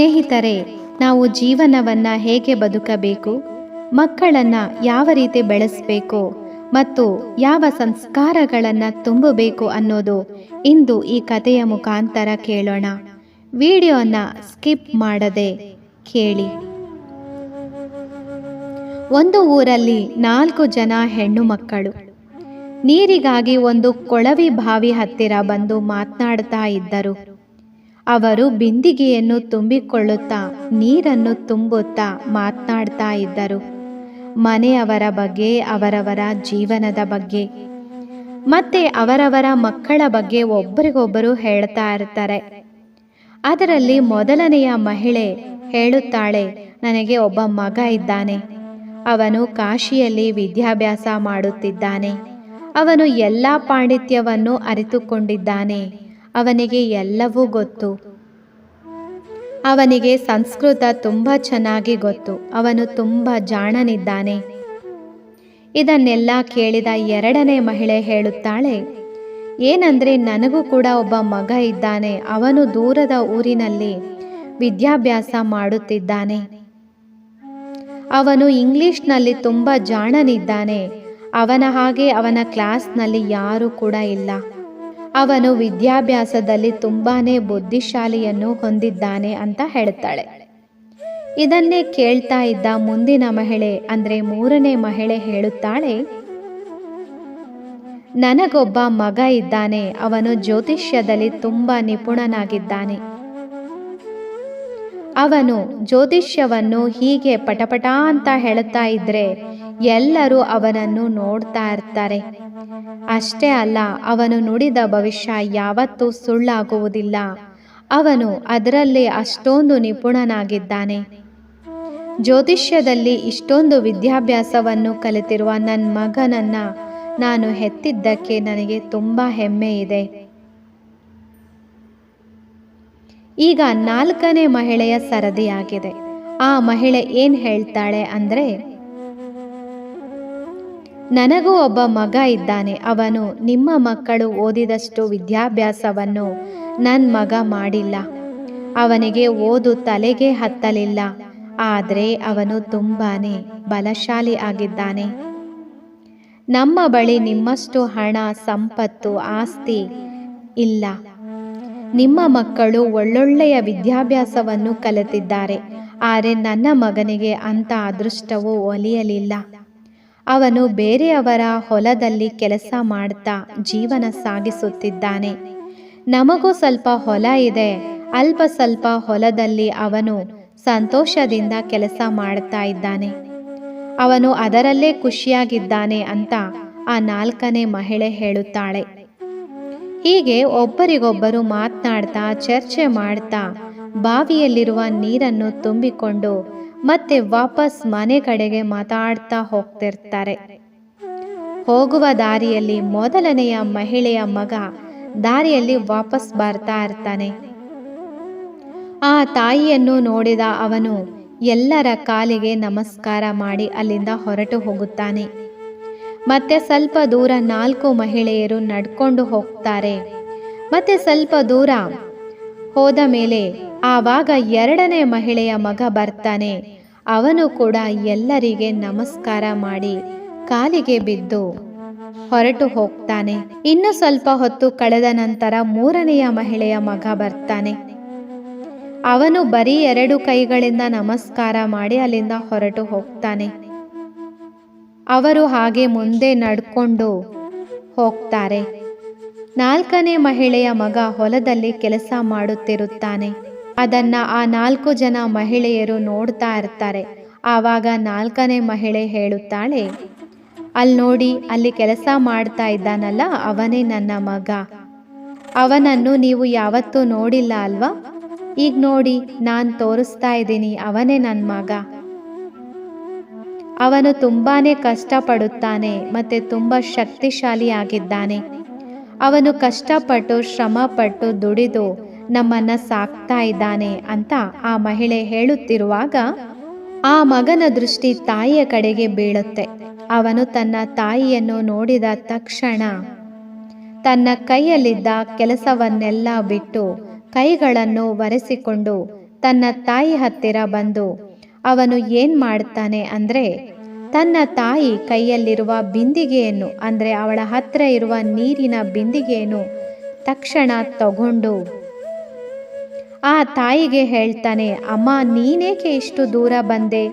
ಸ್ನೇಹಿತರೆ, ನಾವು ಜೀವನವನ್ನು ಹೇಗೆ ಬದುಕಬೇಕು? ಮಕ್ಕಳನ್ನು ಯಾವ ರೀತಿ ಬೆಳೆಸಬೇಕು? ಮತ್ತು ಯಾವ ಸಂಸ್ಕಾರಗಳನ್ನು ತುಂಬಬೇಕು ಅನ್ನೋದು ಇಂದು ಈ ಕಥೆಯ ಮುಖಾಂತರ ಕೇಳೋಣ. ವಿಡಿಯೋನ ಸ್ಕಿಪ್ ಮಾಡದೆ ಕೇಳಿ. ಒಂದು ಊರಲ್ಲಿ ನಾಲ್ಕು ಜನ ಹೆಣ್ಣು ಮಕ್ಕಳು. ನೀರಿಗಾಗಿ ಒಂದು ಕೊಳವಿ ಬಾವಿ ಹತ್ತಿರ ಬಂದು ಮಾತನಾಡ್ತಾ ಇದ್ದರು. ಅವರು ಬಿಂದಿಗೆಯನ್ನು ತುಂಬಿಕೊಳ್ಳುತ್ತಾ, ನೀರನ್ನು ತುಂಬುತ್ತಾ ಮಾತನಾಡ್ತಾ ಇದ್ದರು. ಮನೆಯವರ ಬಗ್ಗೆ, ಅವರವರ ಜೀವನದ ಬಗ್ಗೆ. ಮತ್ತೆ ಅವರವರ ಮಕ್ಕಳ ಬಗ್ಗೆ ಒಬ್ಬರಿಗೊಬ್ಬರು ಹೇಳ್ತಾ ಇರ್ತಾರೆ. ಅದರಲ್ಲಿ ಮೊದಲನೆಯ ಮಹಿಳೆ ಹೇಳುತ್ತಾಳೆ, ನನಗೆ ಒಬ್ಬ ಮಗ ಇದ್ದಾನೆ. ಅವನು ಕಾಶಿಯಲ್ಲಿ ವಿದ್ಯಾಭ್ಯಾಸ ಮಾಡುತ್ತಿದ್ದಾನೆ. ಅವನು ಎಲ್ಲ ಪಾಂಡಿತ್ಯವನ್ನು ಅರಿತುಕೊಂಡಿದ್ದಾನೆ. ಅವನಿಗೆ ಎಲ್ಲವೂ ಗೊತ್ತು. ಅವನಿಗೆ ಸಂಸ್ಕೃತ ತುಂಬ ಚೆನ್ನಾಗಿ ಗೊತ್ತು. ಅವನು ತುಂಬ ಜಾಣನಿದ್ದಾನೆ. ಇದನ್ನೆಲ್ಲ ಕೇಳಿದ ಎರಡನೇ ಮಹಿಳೆ ಹೇಳುತ್ತಾಳೆ, ಏನಂದ್ರೆ ನನಗೂ ಕೂಡ ಒಬ್ಬ ಮಗ ಇದ್ದಾನೆ. ಅವನು ದೂರದ ಊರಿನಲ್ಲಿ ವಿದ್ಯಾಭ್ಯಾಸ ಮಾಡುತ್ತಿದ್ದಾನೆ. ಅವನು ಇಂಗ್ಲಿಷ್ನಲ್ಲಿ ತುಂಬ ಜಾಣನಿದ್ದಾನೆ. ಅವನ ಹಾಗೆ ಅವನ ಕ್ಲಾಸ್ನಲ್ಲಿ ಯಾರೂ ಕೂಡ ಇಲ್ಲ. ಅವನು ವಿದ್ಯಾಭ್ಯಾಸದಲ್ಲಿ ತುಂಬಾನೇ ಬುದ್ಧಿಶಾಲಿಯನ್ನು ಹೊಂದಿದ್ದಾನೆ ಅಂತ ಹೇಳ್ತಾಳೆ ಇದನ್ನೇ ಕೇಳ್ತಾ ಇದ್ದ ಮುಂದಿನ ಮಹಿಳೆ, ಅಂದ್ರೆ ಮೂರನೇ ಮಹಿಳೆ ಹೇಳುತ್ತಾಳೆ, ನನಗೊಬ್ಬ ಮಗ ಇದ್ದಾನೆ. ಅವನು ಜ್ಯೋತಿಷ್ಯದಲ್ಲಿ ತುಂಬಾ ನಿಪುಣನಾಗಿದ್ದಾನೆ. ಅವನು ಜ್ಯೋತಿಷ್ಯವನ್ನು ಹೀಗೆ ಪಟಪಟ ಅಂತ ಹೇಳುತ್ತಾ ಇದ್ರೆ ಎಲ್ಲರೂ ಅವನನ್ನು ನೋಡ್ತಾ ಇರ್ತಾರೆ. ಅಷ್ಟೇ ಅಲ್ಲ, ಅವನು ನುಡಿದ ಭವಿಷ್ಯ ಯಾವತ್ತೂ ಸುಳ್ಳಾಗುವುದಿಲ್ಲ. ಅವನು ಅದರಲ್ಲಿ ಅಷ್ಟೊಂದು ನಿಪುಣನಾಗಿದ್ದಾನೆ. ಜ್ಯೋತಿಷ್ಯದಲ್ಲಿ ಇಷ್ಟೊಂದು ವಿದ್ಯಾಭ್ಯಾಸವನ್ನು ಕಲಿತಿರುವ ನನ್ನ ಮಗನನ್ನ ನಾನು ಹೆತ್ತಿದ್ದಕ್ಕೆ ನನಗೆ ತುಂಬ ಹೆಮ್ಮೆ ಇದೆ. ಈಗ ನಾಲ್ಕನೇ ಮಹಿಳೆಯ ಸರದಿಯಾಗಿದೆ. ಆ ಮಹಿಳೆ ಏನು ಹೇಳ್ತಾಳೆ ಅಂದ್ರೆ ನನಗೂ ಒಬ್ಬ ಮಗ ಇದ್ದಾನೆ. ಅವನು ನಿಮ್ಮ ಮಕ್ಕಳು ಓದಿದಷ್ಟು ವಿದ್ಯಾಭ್ಯಾಸವನ್ನು ನನ್ನ ಮಗ ಮಾಡಿಲ್ಲ. ಅವನಿಗೆ ಓದು ತಲೆಗೆ ಹತ್ತಲಿಲ್ಲ. ಆದರೆ ಅವನು ತುಂಬಾನೇ ಬಲಶಾಲಿ ಆಗಿದ್ದಾನೆ. ನಮ್ಮ ಬಳಿ ನಿಮ್ಮಷ್ಟು ಹಣ, ಸಂಪತ್ತು, ಆಸ್ತಿ ಇಲ್ಲ. ನಿಮ್ಮ ಮಕ್ಕಳು ಒಳ್ಳೊಳ್ಳೆಯ ವಿದ್ಯಾಭ್ಯಾಸವನ್ನು ಕಲಿತಿದ್ದಾರೆ. ಆದರೆ ನನ್ನ ಮಗನಿಗೆ ಅಂಥ ಅದೃಷ್ಟವೂ ಒಲಿಯಲಿಲ್ಲ. ಅವನು ಬೇರೆಯವರ ಹೊಲದಲ್ಲಿ ಕೆಲಸ ಮಾಡ್ತಾ ಜೀವನ ಸಾಗಿಸುತ್ತಿದ್ದಾನೆ. ನಮಗೂ ಸ್ವಲ್ಪ ಹೊಲ ಇದೆ, ಅಲ್ಪ ಸ್ವಲ್ಪ ಹೊಲದಲ್ಲಿ ಅವನು ಸಂತೋಷದಿಂದ ಕೆಲಸ ಮಾಡ್ತಾ ಇದ್ದಾನೆ. ಅವನು ಅದರಲ್ಲೇ ಖುಷಿಯಾಗಿದ್ದಾನೆ ಅಂತ ಆ ನಾಲ್ಕನೇ ಮಹಿಳೆ ಹೇಳುತ್ತಾಳೆ. ಹೀಗೆ ಒಬ್ಬರಿಗೊಬ್ಬರು ಮಾತನಾಡ್ತಾ, ಚರ್ಚೆ ಮಾಡ್ತಾ, ಬಾವಿಯಲ್ಲಿರುವ ನೀರನ್ನು ತುಂಬಿಕೊಂಡು ಮತ್ತೆ ವಾಪಸ್ ಮನೆ ಕಡೆಗೆ ಮಾತಾಡ್ತಾ ಹೋಗ್ತಿರ್ತಾರೆ. ಹೋಗುವ ದಾರಿಯಲ್ಲಿ ಮೊದಲನೆಯ ಮಹಿಳೆಯ ಮಗ ದಾರಿಯಲ್ಲಿ ವಾಪಸ್ ಬರ್ತಾ ಇರ್ತಾನೆ. ಆ ತಾಯಿಯನ್ನು ನೋಡಿದ ಅವನು ಎಲ್ಲರ ಕಾಲಿಗೆ ನಮಸ್ಕಾರ ಮಾಡಿ ಅಲ್ಲಿಂದ ಹೊರಟು ಹೋಗುತ್ತಾನೆ. ಮತ್ತೆ ಸ್ವಲ್ಪ ದೂರ ನಾಲ್ಕು ಮಹಿಳೆಯರು ನಡ್ಕೊಂಡು ಹೋಗ್ತಾರೆ. ಮತ್ತೆ ಸ್ವಲ್ಪ ದೂರ ಹೋದ ಮೇಲೆ ಆವಾಗ ಎರಡನೇ ಮಹಿಳೆಯ ಮಗ ಬರ್ತಾನೆ. ಅವನು ಕೂಡ ಎಲ್ಲರಿಗೆ ನಮಸ್ಕಾರ ಮಾಡಿ ಕಾಲಿಗೆ ಬಿದ್ದು ಹೊರಟು ಹೋಗ್ತಾನೆ. ಇನ್ನು ಸ್ವಲ್ಪ ಹೊತ್ತು ಕಳೆದ ನಂತರ ಮೂರನೆಯ ಮಹಿಳೆಯ ಮಗ ಬರ್ತಾನೆ. ಅವನು ಬರೀ ಎರಡು ಕೈಗಳಿಂದ ನಮಸ್ಕಾರ ಮಾಡಿ ಅಲ್ಲಿಂದ ಹೊರಟು ಹೋಗ್ತಾನೆ. ಅವರು ಹಾಗೆ ಮುಂದೆ ನಡ್ಕೊಂಡು ಹೋಗ್ತಾರೆ. ನಾಲ್ಕನೇ ಮಹಿಳೆಯ ಮಗ ಹೊಲದಲ್ಲಿ ಕೆಲಸ ಮಾಡುತ್ತಿರುತ್ತಾನೆ. ಅದನ್ನ ಆ ನಾಲ್ಕು ಜನ ಮಹಿಳೆಯರು ನೋಡ್ತಾ ಇರ್ತಾರೆ. ಆವಾಗ ನಾಲ್ಕನೇ ಮಹಿಳೆ ಹೇಳುತ್ತಾಳೆ ಅಲ್ಲಿ ನೋಡಿ, ಅಲ್ಲಿ ಕೆಲಸ ಮಾಡ್ತಾ ಇದ್ದಾನಲ್ಲ, ಅವನೇ ನನ್ನ ಮಗ. ಅವನನ್ನು ನೀವು ಯಾವತ್ತೂ ನೋಡಿಲ್ಲ ಅಲ್ವಾ? ಈಗ ನೋಡಿ, ನಾನು ತೋರಿಸ್ತಾ ಇದ್ದೀನಿ, ಅವನೇ ನನ್ನ ಮಗ. ಅವನು ತುಂಬಾನೇ ಕಷ್ಟಪಡುತ್ತಾನೆ, ಮತ್ತೆ ತುಂಬ ಶಕ್ತಿಶಾಲಿಯಾಗಿದ್ದಾನೆ. ಅವನು ಕಷ್ಟಪಟ್ಟು, ಶ್ರಮಪಟ್ಟು ದುಡಿದು ನಮ್ಮನ್ನ ಸಾಕ್ತಾ ಇದ್ದಾನೆ ಅಂತ ಆ ಮಹಿಳೆ ಹೇಳುತ್ತಿರುವಾಗ, ಆ ಮಗನ ದೃಷ್ಟಿ ತಾಯಿಯ ಕಡೆಗೆ ಬೀಳುತ್ತೆ. ಅವನು ತನ್ನ ತಾಯಿಯನ್ನು ನೋಡಿದ ತಕ್ಷಣ ತನ್ನ ಕೈಯಲ್ಲಿದ್ದ ಕೆಲಸವನ್ನೆಲ್ಲ ಬಿಟ್ಟು ಕೈಗಳನ್ನು ಒರೆಸಿಕೊಂಡು ತನ್ನ ತಾಯಿ ಹತ್ತಿರ ಬಂದು, ಅವನು ಏನು ಮಾಡ್ತಾನೆ ಅಂದರೆ ತನ್ನ ತಾಯಿ ಕೈಯಲ್ಲಿರುವ ಬಿಂದಿಗೆಯನ್ನು, ಅಂದರೆ ಅವಳ ಹತ್ತಿರ ಇರುವ ನೀರಿನ ಬಿಂದಿಗೆಯನ್ನು ತಕ್ಷಣ ತಗೊಂಡು, ಆ ತಾಯಿಗೆ ಹೇಳ್ತಾನೆ, ಅಮ್ಮ, ನೀನೇಕೆ ಇಷ್ಟು ದೂರ ಬಂದೆ?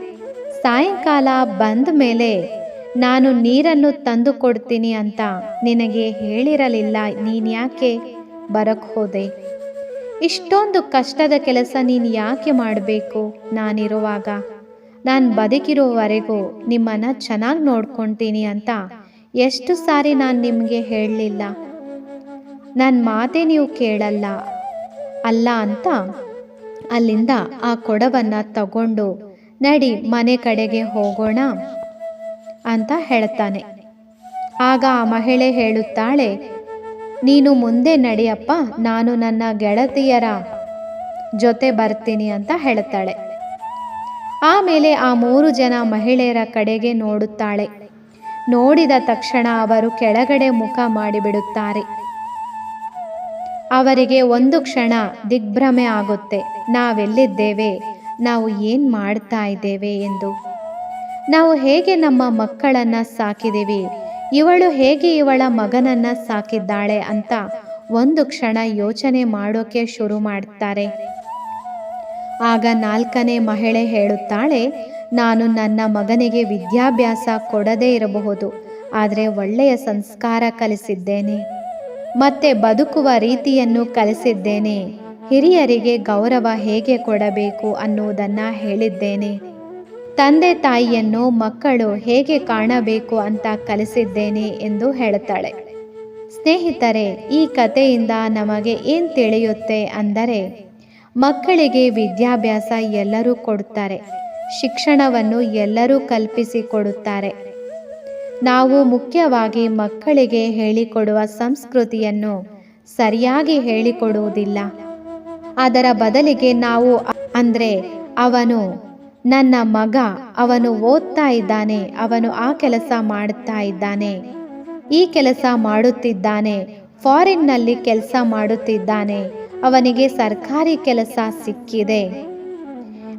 ಸಾಯಂಕಾಲ ಬಂದ ಮೇಲೆ ನಾನು ನೀರನ್ನು ತಂದು ಕೊಡ್ತೀನಿ ಅಂತ ನಿನಗೆ ಹೇಳಿರಲಿಲ್ಲ, ನೀನು ಯಾಕೆ ಬರಕ್ಕೆ ಹೋದೆ? ಇಷ್ಟೊಂದು ಕಷ್ಟದ ಕೆಲಸ ನೀನು ಯಾಕೆ ಮಾಡಬೇಕು ನಾನಿರುವಾಗ? ನಾನು ಬದುಕಿರೋವರೆಗೂ ನಿಮ್ಮನ್ನು ಚೆನ್ನಾಗಿ ನೋಡ್ಕೊಳ್ತೀನಿ ಅಂತ ಎಷ್ಟು ಸಾರಿ ನಾನು ನಿಮಗೆ ಹೇಳಲಿಲ್ಲ. ನನ್ನ ಮಾತೇ ನೀವು ಕೇಳಲ್ಲ. ಅಲ್ಲ ಅಂತ ಅಲ್ಲಿಂದ ಆ ಕೊಡವನ್ನು ತಗೊಂಡು ನಡಿ ಮನೆ ಕಡೆಗೆ ಹೋಗೋಣ ಅಂತ ಹೇಳ್ತಾನೆ. ಆಗ ಆ ಮಹಿಳೆ ಹೇಳುತ್ತಾಳೆ, ನೀನು ಮುಂದೆ ನಡಿಯಪ್ಪ, ನಾನು ನನ್ನ ಗೆಳತಿಯರ ಜೊತೆ ಬರ್ತೀನಿ ಅಂತ ಹೇಳ್ತಾಳೆ. ಆಮೇಲೆ ಆ ಮೂರು ಜನ ಮಹಿಳೆಯರ ಕಡೆಗೆ ನೋಡುತ್ತಾಳೆ. ನೋಡಿದ ತಕ್ಷಣ ಅವರು ಕೆಳಗಡೆ ಮುಖ ಮಾಡಿಬಿಡುತ್ತಾರೆ. ಅವರಿಗೆ ಒಂದು ಕ್ಷಣ ದಿಗ್ಭ್ರಮೆ ಆಗುತ್ತೆ. ನಾವೆಲ್ಲಿದ್ದೇವೆ? ನಾವು ಏನು ಮಾಡ್ತಾ ಇದ್ದೇವೆ ಎಂದು. ನಾವು ಹೇಗೆ ನಮ್ಮ ಮಕ್ಕಳನ್ನು ಸಾಕಿದ್ದೀವಿ? ಇವಳು ಹೇಗೆ ಇವಳ ಮಗನನ್ನ ಸಾಕಿದ್ದಾಳೆ ಅಂತ ಒಂದು ಕ್ಷಣ ಯೋಚನೆ ಮಾಡೋಕೆ ಶುರು ಮಾಡ್ತಾರೆ. ಆಗ ನಾಲ್ಕನೇ ಮಹಿಳೆ ಹೇಳುತ್ತಾಳೆ, ನಾನು ನನ್ನ ಮಗನಿಗೆ ವಿದ್ಯಾಭ್ಯಾಸ ಕೊಡದೇ ಇರಬಹುದು, ಆದರೆ ಒಳ್ಳೆಯ ಸಂಸ್ಕಾರ ಕಲಿಸಿದ್ದೇನೆ. ಮತ್ತೆ ಬದುಕುವ ರೀತಿಯನ್ನು ಕಲಿಸಿದ್ದೇನೆ. ಹಿರಿಯರಿಗೆ ಗೌರವ ಹೇಗೆ ಕೊಡಬೇಕು ಅನ್ನುವುದನ್ನು ಹೇಳಿದ್ದೇನೆ. ತಂದೆ ತಾಯಿಯನ್ನು ಮಕ್ಕಳು ಹೇಗೆ ಕಾಣಬೇಕು ಅಂತ ಕಲಿಸಿದ್ದೇನೆ ಎಂದು ಹೇಳುತ್ತಾಳೆ. ಸ್ನೇಹಿತರೆ, ಈ ಕಥೆಯಿಂದ ನಮಗೆ ಏನು ತಿಳಿಯುತ್ತೆ ಅಂದರೆ ಮಕ್ಕಳಿಗೆ ವಿದ್ಯಾಭ್ಯಾಸ ಎಲ್ಲರೂ ಕೊಡುತ್ತಾರೆ. ಶಿಕ್ಷಣವನ್ನು ಎಲ್ಲರೂ ಕಲ್ಪಿಸಿಕೊಡುತ್ತಾರೆ. ನಾವು ಮುಖ್ಯವಾಗಿ ಮಕ್ಕಳಿಗೆ ಹೇಳಿಕೊಡುವ ಸಂಸ್ಕೃತಿಯನ್ನು ಸರಿಯಾಗಿ ಹೇಳಿಕೊಡುವುದಿಲ್ಲ. ಅದರ ಬದಲಿಗೆ ನಾವು ಅಂದರೆ ಅವನು ನನ್ನ ಮಗ, ಅವನು ಓದ್ತಾ ಇದ್ದಾನೆ, ಅವನು ಆ ಕೆಲಸ ಮಾಡುತ್ತಾ ಇದ್ದಾನೆ, ಈ ಕೆಲಸ ಮಾಡುತ್ತಿದ್ದಾನೆ, ಫಾರಿನ್ನಲ್ಲಿ ಕೆಲಸ ಮಾಡುತ್ತಿದ್ದಾನೆ ಅವನಿಗೆ ಸರ್ಕಾರಿ ಕೆಲಸ ಸಿಕ್ಕಿದೆ.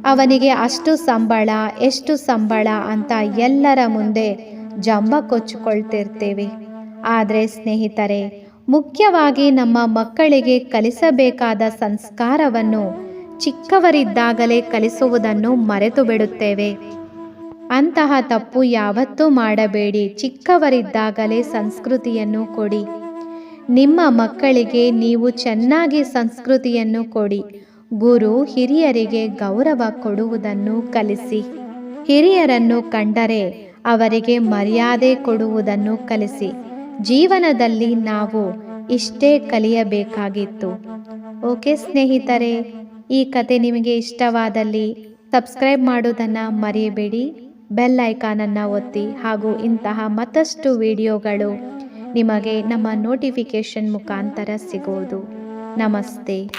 ಅವನಿಗೆ ಅಷ್ಟು ಸಂಬಳ, ಎಷ್ಟು ಸಂಬಳ ಅಂತ ಎಲ್ಲರ ಮುಂದೆ ಜಂಬ ಕೊಚ್ಚಿಕೊಳ್ತಿರ್ತೇವೆ. ಆದರೆ ಸ್ನೇಹಿತರೆ, ಮುಖ್ಯವಾಗಿ ನಮ್ಮ ಮಕ್ಕಳಿಗೆ ಕಲಿಸಬೇಕಾದ ಸಂಸ್ಕಾರವನ್ನು ಚಿಕ್ಕವರಿದ್ದಾಗಲೇ ಕಲಿಸುವುದನ್ನು ಮರೆತು ಬಿಡುತ್ತೇವೆ ಅಂತಹ ತಪ್ಪು ಯಾವತ್ತೂ ಮಾಡಬೇಡಿ. ಚಿಕ್ಕವರಿದ್ದಾಗಲೇ ಸಂಸ್ಕೃತಿಯನ್ನು ಕೊಡಿ. ನಿಮ್ಮ ಮಕ್ಕಳಿಗೆ ನೀವು ಚೆನ್ನಾಗಿ ಸಂಸ್ಕೃತಿಯನ್ನು ಕೊಡಿ. ಗುರು ಹಿರಿಯರಿಗೆ ಗೌರವ ಕೊಡುವುದನ್ನು ಕಲಿಸಿ. ಹಿರಿಯರನ್ನು ಕಂಡರೆ ಅವರಿಗೆ ಮರ್ಯಾದೆ ಕೊಡುವುದನ್ನು ಕಲಿಸಿ. ಜೀವನದಲ್ಲಿ ನಾವು ಇಷ್ಟೇ ಕಲಿಯಬೇಕಾಗಿತ್ತು. ಓಕೆ ಸ್ನೇಹಿತರೆ, ಈ ಕತೆ ನಿಮಗೆ ಇಷ್ಟವಾದಲ್ಲಿ ಸಬ್ಸ್ಕ್ರೈಬ್ ಮಾಡೋದನ್ನು ಮರೆಯಬೇಡಿ. ಬೆಲ್ ಐಕಾನನ್ನು ಒತ್ತಿ ಹಾಗೂ ಇಂತಹ ಮತ್ತಷ್ಟು ವಿಡಿಯೋಗಳು ನಿಮಗೆ ನಮ್ಮ ನೋಟಿಫಿಕೇಶನ್ ಮುಖಾಂತರ ಸಿಗುವುದು ನಮಸ್ತೆ.